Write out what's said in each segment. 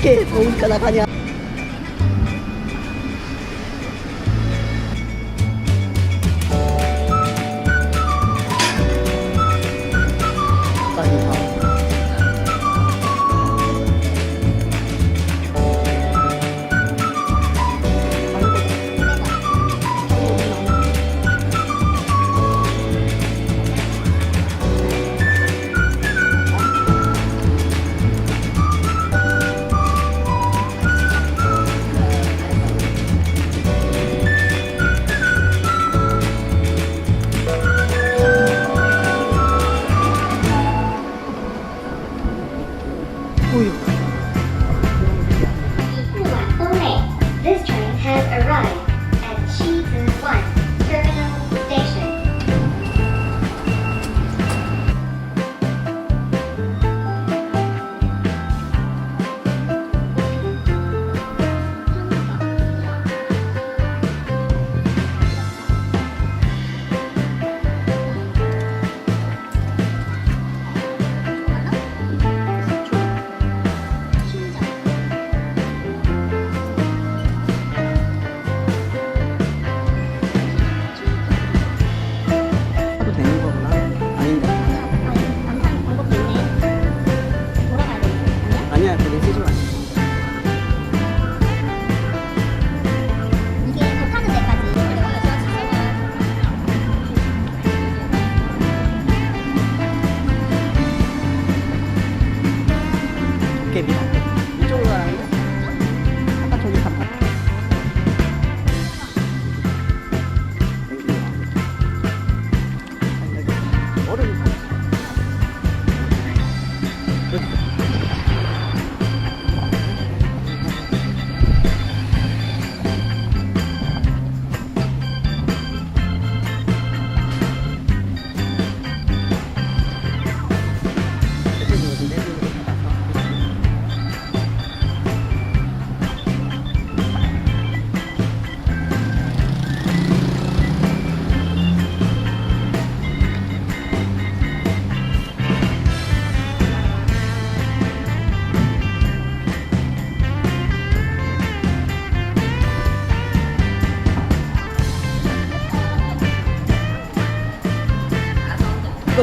이렇게 더우니까 나가냐 对。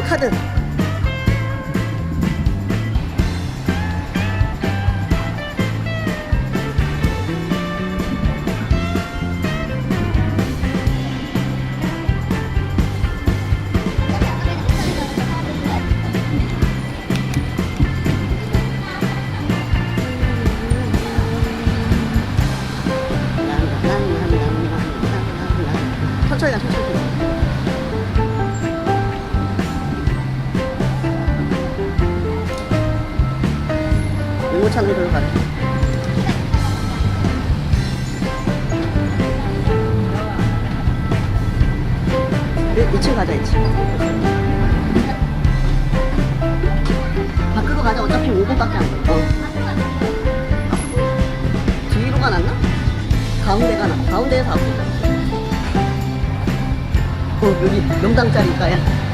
카드 가운데가 나 가운데에서 아프다. 어, 여기 명당짜리니까요.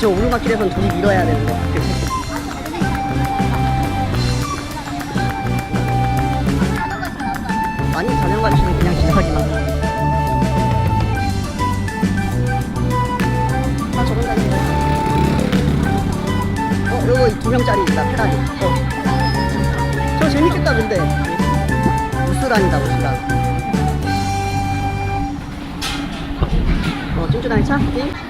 저 오르막길에선 둘이 밀어야 되는데 아니 자전거 치는 그냥 지나가기만 아 저런 다니네 어 요거 두 명짜리 있다 페라리 어. 저 재밌겠다 근데 우스란이다 우스란 어 쫀쫀한 차? 띵?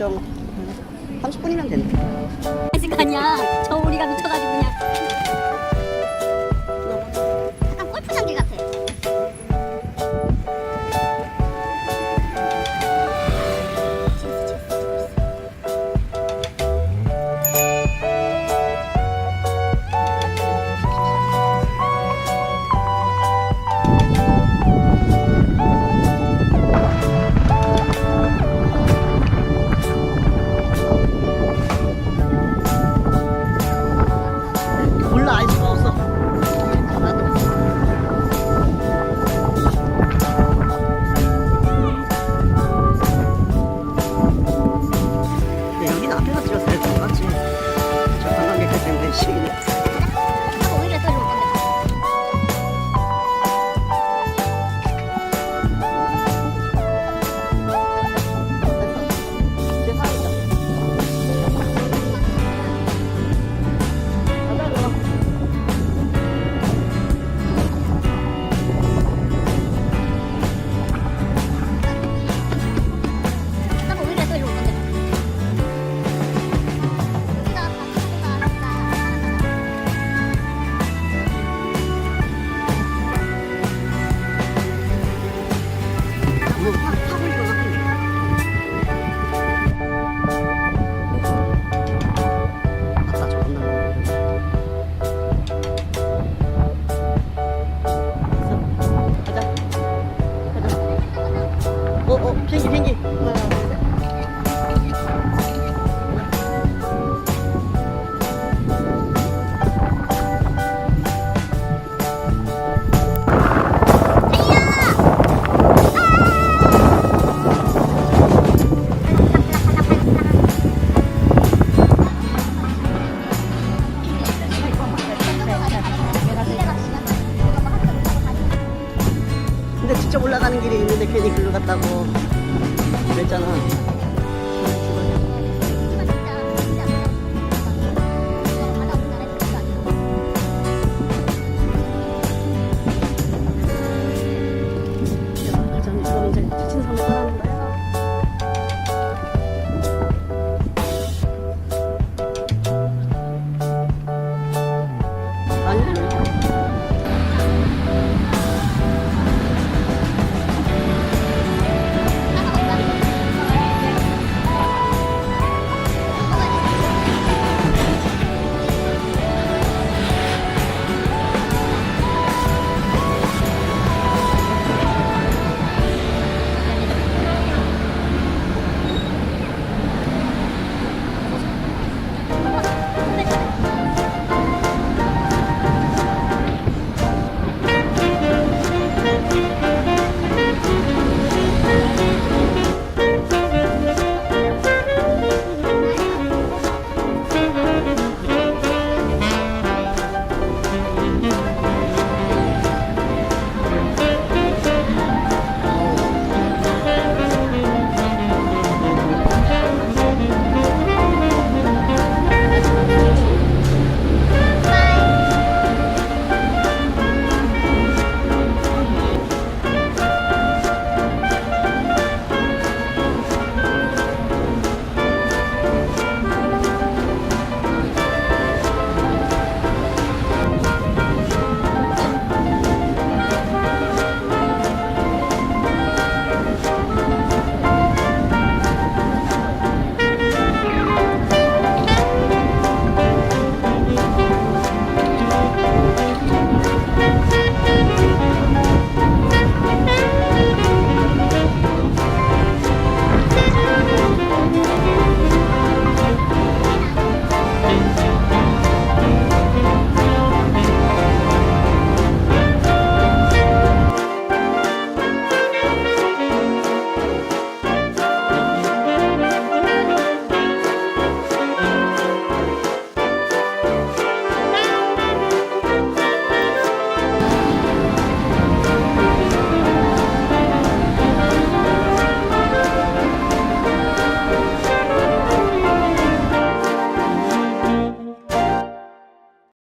ชม 셋. 근데 직접 올라가는 길이 있는데 괜히 글로 갔다고 그랬잖아